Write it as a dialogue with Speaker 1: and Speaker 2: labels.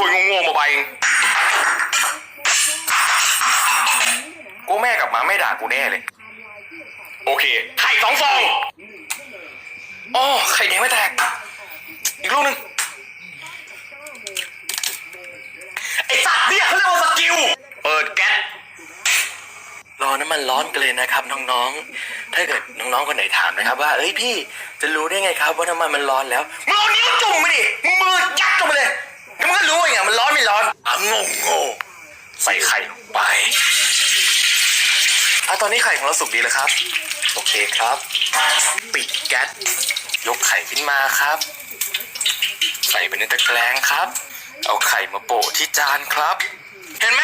Speaker 1: ถ้วยโง่ๆมาใบเองกูแม่กลับมาไม่ด่ากูแน่เลย โอเค ไข่สองฟองอ๋อไข่แดงไม่แตก อีกลูกหนึ่งไอ้สัตว์เนี่ยเขาเรียกว่าสกิล เปิดแก๊สรอน้ำมันร้อนกันเลยนะครับน้องๆ ถ้าเกิดน้องๆคนไหนถามนะครับ ว่าเอ้ยพี่จะรู้ได้ไงครับว่าน้ำมันมันร้อนแล้วมึงเอานิ้วจุ่มไปดิมึงมือ ร้อนอะงงงใส่ไข่ลงไปอะตอนนี้ไข่ของเราสุกดีแล้วครับ โอเคครับ ปิดแก๊สยกไข่ขึ้นมาครับ ใส่ไปในตะแกรงครับ เอาไข่มาโปะที่จานครับ เห็นไหม